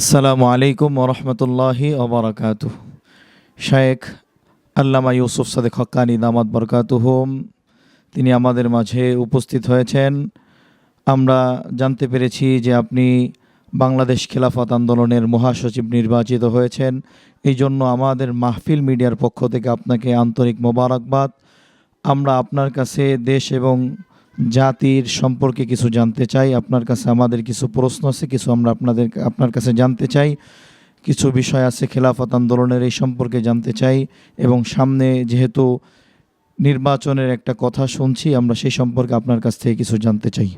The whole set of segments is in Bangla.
আসসালামু আলাইকুম ওরহমতুল্লাহি ওবরাকাত শায়েখ আল্লামা ইউসুফ সাদেক হক্কানি দামাদ বরকাতুহুম তিনি আমাদের মাঝে উপস্থিত হয়েছেন। আমরা জানতে পেরেছি যে আপনি বাংলাদেশ খেলাফত আন্দোলনের মহাসচিব নির্বাচিত হয়েছেন। এই জন্য আমাদের মাহফিল মিডিয়ার পক্ষ থেকে আপনাকে আন্তরিক মোবারকবাদ। আমরা আপনার কাছে দেশ এবং জাতির সম্পর্কে কিছু জানতে চাই আপনার কাছে আমাদের কিছু প্রশ্ন আছে কিছু আমরা আপনাদের আপনার কাছে জানতে চাই কিছু বিষয় আছে খেলাফত আন্দোলনের এই সম্পর্কে জানতে চাই এবং সামনে যেহেতু নির্বাচনের একটা কথা শুনছি আমরা সেই সম্পর্কে আপনার কাছ থেকে কিছু জানতে চাই।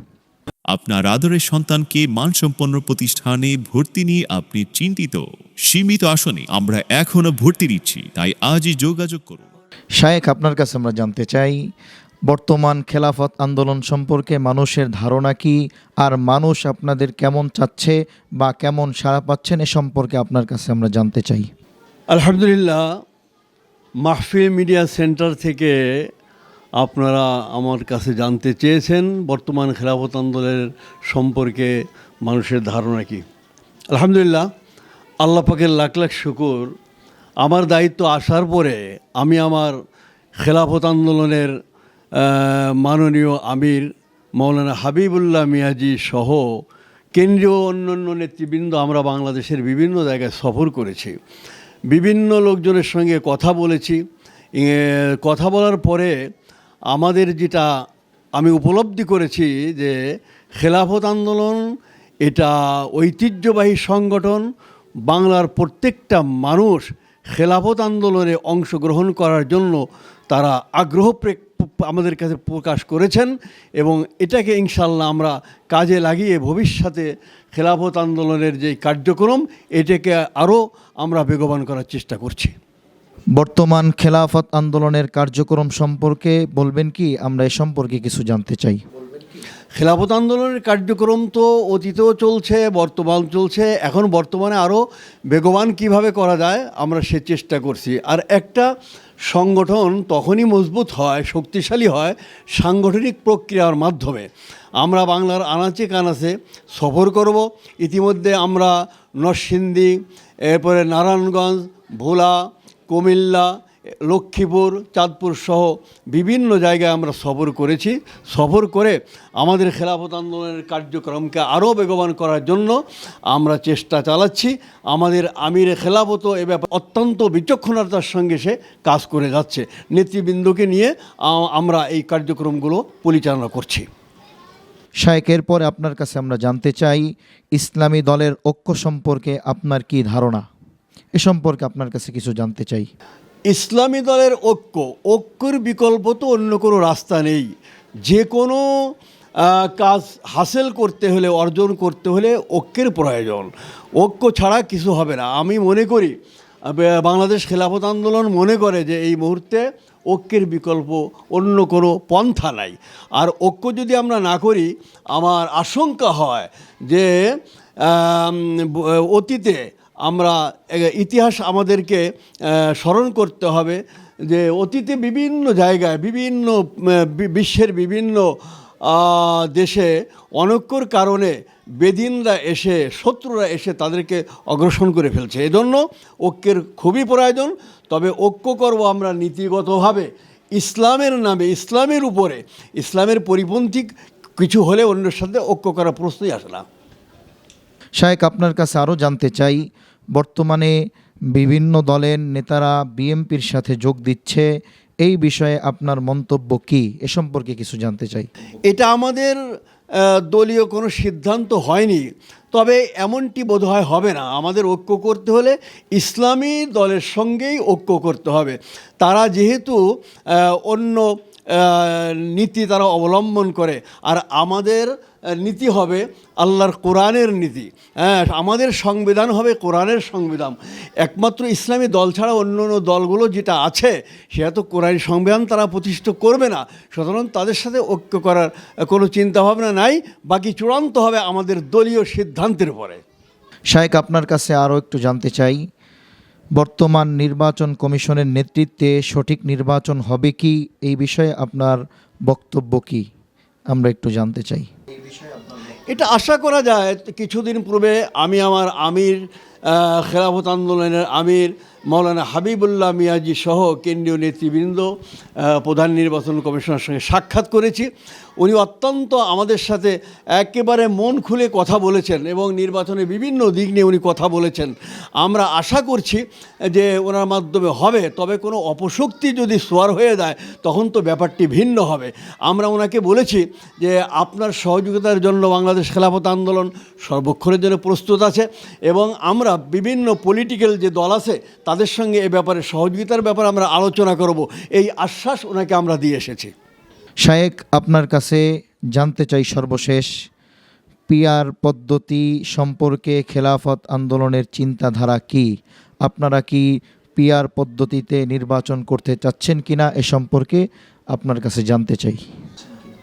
আপনার আদরের সন্তানকে মানসম্পন্ন প্রতিষ্ঠানে ভর্তি নিয়ে আপনি চিন্তিত। সীমিত আসনে আমরা এখনও ভর্তি দিচ্ছি তাই আজই যোগাযোগ করুন। শায়েখ আপনার কাছে আমরা জানতে চাই বর্তমান খেলাফত আন্দোলন সম্পর্কে মানুষের ধারণা কি? আর মানুষ আপনাদের কেমন চাচ্ছে বা কেমন সাড়া পাচ্ছেন এ সম্পর্কে আপনার কাছে আমরা জানতে চাই। আলহামদুলিল্লাহ, মাহফিল মিডিয়া সেন্টার থেকে আপনারা আমার কাছে জানতে চেয়েছেন বর্তমান খেলাফত আন্দোলনের সম্পর্কে মানুষের ধারণা কি। আলহামদুলিল্লাহ, আল্লাহ পাকের লাখ লাখ শুকুর। আমার দায়িত্ব আসার পরে আমি আমার খেলাফত আন্দোলনের মাননীয় আমির মৌলানা হাবিবুল্লাহ মিয়াজি সহ কেন্দ্রীয় অন্যান্য নেতৃবৃন্দ আমরা বাংলাদেশের বিভিন্ন জায়গায় সফর করেছি। বিভিন্ন লোকজনের সঙ্গে কথা বলেছি। কথা বলার পরে আমাদের যেটা আমি উপলব্ধি করেছি যে খেলাফত আন্দোলন, এটা ঐতিহ্যবাহী সংগঠন, বাংলার প্রত্যেকটা মানুষ খেলাফত আন্দোলনে অংশগ্রহণ করার জন্য তারা আগ্রহ আমাদের কাছে প্রকাশ করেছেন এবং এটাকে ইনশাল্লাহ আমরা কাজে লাগিয়ে ভবিষ্যতে খেলাফত আন্দোলনের যে কার্যক্রম এটাকে আরও আমরা বেগবান করার চেষ্টা করছি। বর্তমান খেলাফত আন্দোলনের কার্যক্রম সম্পর্কে বলবেন কি? আমরা এ সম্পর্কে কিছু জানতে চাই। খেলাফত আন্দোলনের কার্যক্রম তো অতীতেও চলছে বর্তমান চলছে এখন বর্তমানে আরও বেগবান কীভাবে করা যায় আমরা সে চেষ্টা করছি। আর একটা সংগঠন তখনই মজবুত হয়, শক্তিশালী হয় সাংগঠনিক প্রক্রিয়ার মাধ্যমে। আমরা বাংলার আনাচে কানাচে সফর করব। ইতিমধ্যে আমরা নরসিংদী, এরপরে নারায়ণগঞ্জ, ভোলা, কুমিল্লা লক্ষ্মীপুর, চাঁদপুর সহ বিভিন্ন জায়গায় আমরা সফর করেছি। সফর করে আমাদের খেলাফত আন্দোলনের কার্যক্রমকে আরও বেগবান করার জন্য আমরা চেষ্টা চালাচ্ছি। আমাদের আমির খেলাফত এ ব্যাপারে অত্যন্ত বিচক্ষণতার সঙ্গে সে কাজ করে যাচ্ছে। নেতৃবৃন্দকে নিয়ে আমরা এই কার্যক্রমগুলো পরিচালনা করছি। শায়েকের পরে আপনার কাছে আমরা জানতে চাই, ইসলামী দলের ঐক্য সম্পর্কে আপনার কি ধারণা? এ সম্পর্কে আপনার কাছে কিছু জানতে চাই। ইসলামী দলের ঐক্য, ঐক্যর বিকল্প তো অন্য কোনো রাস্তা নেই। যে কোনো কাজ হাসিল করতে হলে, অর্জন করতে হলে ঐক্যের প্রয়োজন। ঐক্য ছাড়া কিছু হবে না। আমি মনে করি বাংলাদেশ খেলাফত আন্দোলন মনে করে যে এই মুহূর্তে ঐক্যের বিকল্প অন্য কোনো পন্থা নাই। আর ঐক্য যদি আমরা না করি, আমার আশঙ্কা হয় যে অতীতে আমরা ইতিহাস আমাদেরকে স্মরণ করতে হবে যে অতীতে বিভিন্ন জায়গায়, বিভিন্ন বিশ্বের বিভিন্ন দেশে অনৈক্যর কারণে বেদিনরা এসে, শত্রুরা এসে তাদেরকে অগ্রসর করে ফেলছে। এজন্য ঐক্যের খুবই প্রয়োজন। তবে ঐক্য করব আমরা নীতিগতভাবে। ইসলামের নামে, ইসলামের উপরে, ইসলামের পরিপন্থী কিছু হলে অন্যের সাথে ঐক্য করার প্রশ্নই আসে না। শায়েক আপনার কাছে আরও জানতে চাই, বর্তমানে বিভিন্ন দলের নেতারা বিএমপির সাথে যোগ দিচ্ছে, এই বিষয়ে আপনার মন্তব্য কি? এ সম্পর্কে কিছু জানতে চাই। এটা আমাদের দলীয় কোনো সিদ্ধান্ত হয়নি, তবে এমনটি বোধহয় হবে না। আমাদের ঐক্য করতে হলে ইসলামী দলের সঙ্গেই ঐক্য করতে হবে। তারা যেহেতু অন্য নীতি তারা অবলম্বন করে, আর আমাদের নীতি হবে আল্লাহর কোরআনের নীতি। হ্যাঁ আমাদের সংবিধান হবে কোরআনের সংবিধান। একমাত্র ইসলামী দল ছাড়া অন্য অন্য দলগুলো যেটা আছে, সেটা তো কোরআন সংবিধান তারা প্রতিষ্ঠিত করবে না। সুতরাং তাদের সাথে ঐক্য করার কোনো চিন্তাভাবনা নাই, বাকি চূড়ান্ত হবে আমাদের দলীয় সিদ্ধান্তের পরে শায়েক, আপনার কাছে আরও একটু জানতে চাই, বর্তমান নির্বাচন কমিশনের নেতৃত্বে সঠিক নির্বাচন হবে কি? এই বিষয়ে আপনার বক্তব্য কি? আমরা একটু জানতে চাই। এটা আশা করা যায় কিছুদিন পূর্বে আমি আমার আমির খেলাফত আন্দোলনের আমির মৌলানা হাবিবুল্লাহ মিয়াজি সহ কেন্দ্রীয় নেতৃবৃন্দ প্রধান নির্বাচন কমিশনের সঙ্গে সাক্ষাৎ করেছি। উনি অত্যন্ত আমাদের সাথে একেবারে মন খুলে কথা বলেছেন এবং নির্বাচনের বিভিন্ন দিক নিয়ে উনি কথা বলেছেন। আমরা আশা করছি যে ওনার মাধ্যমে হবে, তবে কোনো অপশক্তি যদি সোয়ার হয়ে যায়, তখন তো ব্যাপারটি ভিন্ন হবে। আমরা ওনাকে বলেছি যে আপনার সহযোগিতার জন্য বাংলাদেশ খেলাফত আন্দোলন সর্বক্ষণের জন্য প্রস্তুত আছে এবং আমরা বিভিন্ন পলিটিক্যাল যে দল আছে তাদের সঙ্গে এ ব্যাপারে সহযোগিতার ব্যাপারে আমরা আলোচনা করব। এই আশ্বাস ওনাকে আমরা দিয়ে এসেছি। শায়েক আপনার কাছে জানতে চাই সর্বশেষ পিয়ার পদ্ধতি সম্পর্কে খেলাফত আন্দোলনের চিন্তাধারা কি? আপনারা কি পিয়ার পদ্ধতিতে নির্বাচন করতে চাচ্ছেন কিনা এ সম্পর্কে আপনার কাছে জানতে চাই।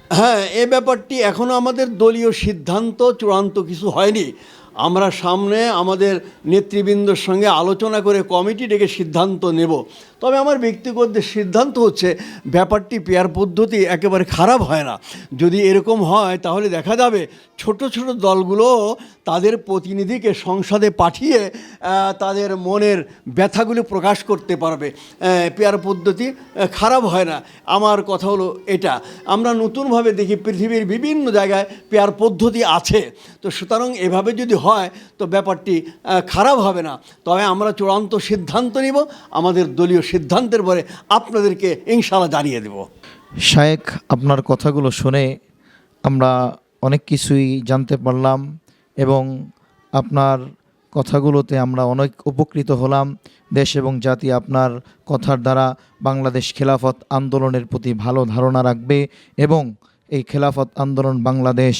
হ্যাঁ এ ব্যাপারটি এখনও আমাদের দলীয় সিদ্ধান্ত চূড়ান্ত কিছু হয়নি। আমরা সামনে আমাদের নেতৃবৃন্দর সঙ্গে আলোচনা করে কমিটি ডেকে সিদ্ধান্ত নেব। তবে আমার ব্যক্তিগত সিদ্ধান্ত হচ্ছে, ব্যাপারটি পেয়ার পদ্ধতি একেবারে খারাপ হয় না। যদি এরকম হয়, তাহলে দেখা যাবে ছোট ছোট দলগুলো তাদের প্রতিনিধিকে সংসদে পাঠিয়ে তাদের মনের ব্যথাগুলো প্রকাশ করতে পারবে। পেয়ার পদ্ধতি খারাপ হয় না। আমার কথা হলো এটা। আমরা নতুনভাবে দেখি পৃথিবীর বিভিন্ন জায়গায় পেয়ার পদ্ধতি আছে। তো সুতরাং এভাবে যদি হয়, তো ব্যাপারটি খারাপ হবে না। তবে আমরা চূড়ান্ত সিদ্ধান্ত নিব, আমাদের দলীয় সিদ্ধান্তের পরে আপনাদেরকে ইনশাল্লাহ জানিয়ে দেব। শায়েক আপনার কথাগুলো শুনে আমরা অনেক কিছুই জানতে পারলাম এবং আপনার কথাগুলোতে আমরা অনেক উপকৃত হলাম। দেশ এবং জাতি আপনার কথার দ্বারা বাংলাদেশ খেলাফত আন্দোলনের প্রতি ভালো ধারণা রাখবে এবং এই খেলাফত আন্দোলন বাংলাদেশ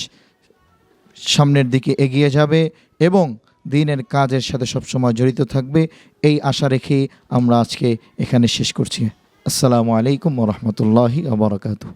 সামনের দিকে এগিয়ে যাবে এবং দিনের কাজের সাথে সবসময় জড়িত থাকবে। এই আশা রেখেই আমরা আজকে এখানে শেষ করছি। আসসালামু আলাইকুম রহমতুল্লাহি আবরকাত